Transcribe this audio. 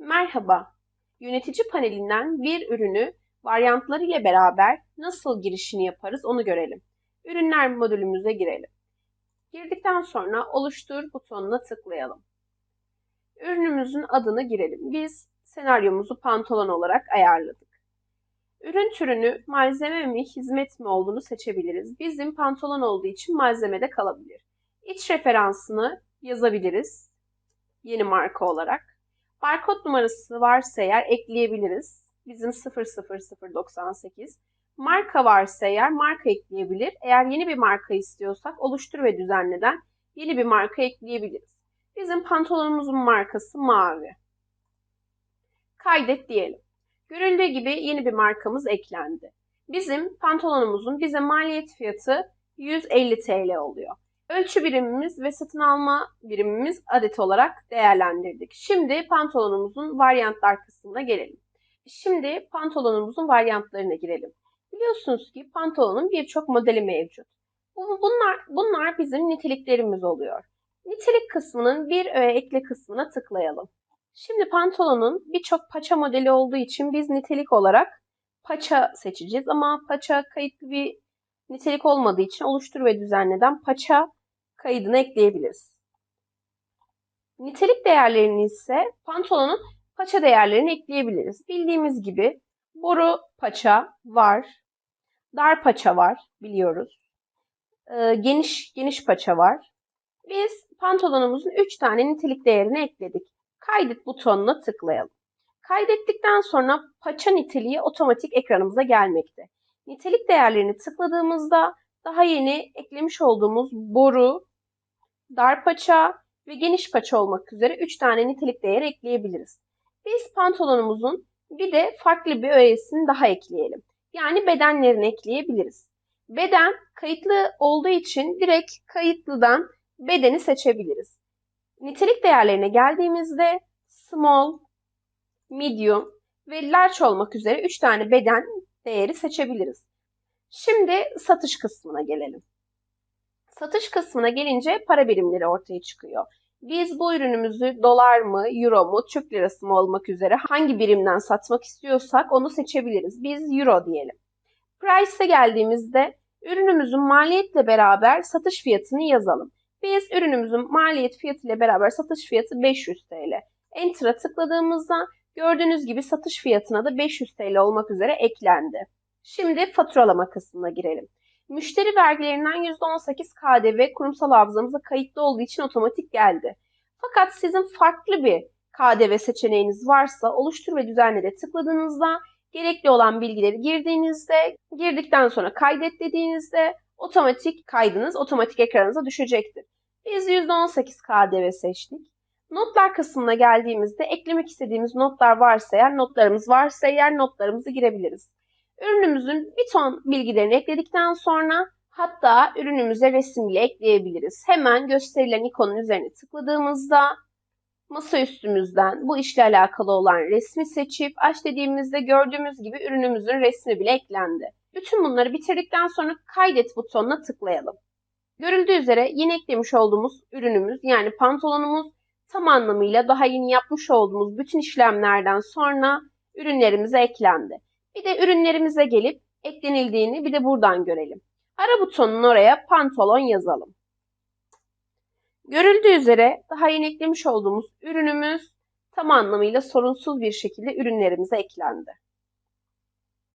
Merhaba, yönetici panelinden bir ürünü varyantları ile beraber nasıl girişini yaparız onu görelim. Ürünler modülümüze girelim. Girdikten sonra oluştur butonuna tıklayalım. Ürünümüzün adını girelim. Biz senaryomuzu pantolon olarak ayarladık. Ürün türünü malzeme mi, hizmet mi olduğunu seçebiliriz. Bizim pantolon olduğu için malzemede kalabilir. İç referansını yazabiliriz. Yeni marka olarak. Barkod numarası varsa eğer ekleyebiliriz. Bizim 00098. Marka varsa eğer marka ekleyebilir. Eğer yeni bir marka istiyorsak oluştur ve düzenleden yeni bir marka ekleyebiliriz. Bizim pantolonumuzun markası mavi. Kaydet diyelim. Görüldüğü gibi yeni bir markamız eklendi. Bizim pantolonumuzun bize maliyet fiyatı 150 TL oluyor. Ölçü birimimiz ve satın alma birimimiz adet olarak değerlendirdik. Şimdi pantolonumuzun varyantlar kısmına gelelim. Şimdi pantolonumuzun varyantlarına girelim. Biliyorsunuz ki pantolonun birçok modeli mevcut. Bunlar, bunlar bizim niteliklerimiz oluyor. Nitelik kısmının bir öğe ekle kısmına tıklayalım. Şimdi pantolonun birçok paça modeli olduğu için biz nitelik olarak paça seçeceğiz ama paça kayıtlı bir nitelik olmadığı için oluştur ve düzenleden paça kaydını ekleyebiliriz. Nitelik değerlerini ise pantolonun paça değerlerini ekleyebiliriz. Bildiğimiz gibi boru paça var, dar paça var biliyoruz. Ee, geniş geniş paça var. Biz pantolonumuzun 3 tane nitelik değerini ekledik. Kaydet butonuna tıklayalım. Kaydettikten sonra paça niteliği otomatik ekranımıza gelmekte. Nitelik değerlerini tıkladığımızda daha yeni eklemiş olduğumuz boru, dar paça ve geniş paça olmak üzere 3 tane nitelik değer ekleyebiliriz. Biz pantolonumuzun bir de farklı bir öğesini daha ekleyelim. Yani bedenlerini ekleyebiliriz. Beden kayıtlı olduğu için direkt kayıtlıdan bedeni seçebiliriz. Nitelik değerlerine geldiğimizde small, medium ve large olmak üzere 3 tane beden değeri seçebiliriz. Şimdi satış kısmına gelelim. Satış kısmına gelince para birimleri ortaya çıkıyor. Biz bu ürünümüzü dolar mı, euro mu, Türk lirası mı olmak üzere hangi birimden satmak istiyorsak onu seçebiliriz. Biz euro diyelim. Price'e geldiğimizde ürünümüzün maliyetle beraber satış fiyatını yazalım. Biz ürünümüzün maliyet fiyatı ile beraber satış fiyatı 500 TL. Enter'a tıkladığımızda gördüğünüz gibi satış fiyatına da 500 TL olmak üzere eklendi. Şimdi faturalama kısmına girelim. Müşteri vergilerinden %18 KDV kurumsal hafızamıza kayıtlı olduğu için otomatik geldi. Fakat sizin farklı bir KDV seçeneğiniz varsa oluştur ve düzenle de tıkladığınızda gerekli olan bilgileri girdiğinizde, girdikten sonra kaydet dediğinizde otomatik kaydınız otomatik ekranınıza düşecektir. Biz %18 KDV seçtik. Notlar kısmına geldiğimizde eklemek istediğimiz notlar varsa eğer, notlarımız varsa eğer notlarımızı girebiliriz. Ürünümüzün bir ton bilgilerini ekledikten sonra hatta ürünümüze resim bile ekleyebiliriz. Hemen gösterilen ikonun üzerine tıkladığımızda masa üstümüzden bu işle alakalı olan resmi seçip aç dediğimizde gördüğümüz gibi ürünümüzün resmi bile eklendi. Bütün bunları bitirdikten sonra kaydet butonuna tıklayalım. Görüldüğü üzere yeni eklemiş olduğumuz ürünümüz yani pantolonumuz tam anlamıyla daha yeni yapmış olduğumuz bütün işlemlerden sonra ürünlerimize eklendi. Bir de ürünlerimize gelip eklenildiğini bir de buradan görelim. Ara butonun oraya pantolon yazalım. Görüldüğü üzere daha yeni eklemiş olduğumuz ürünümüz tam anlamıyla sorunsuz bir şekilde ürünlerimize eklendi.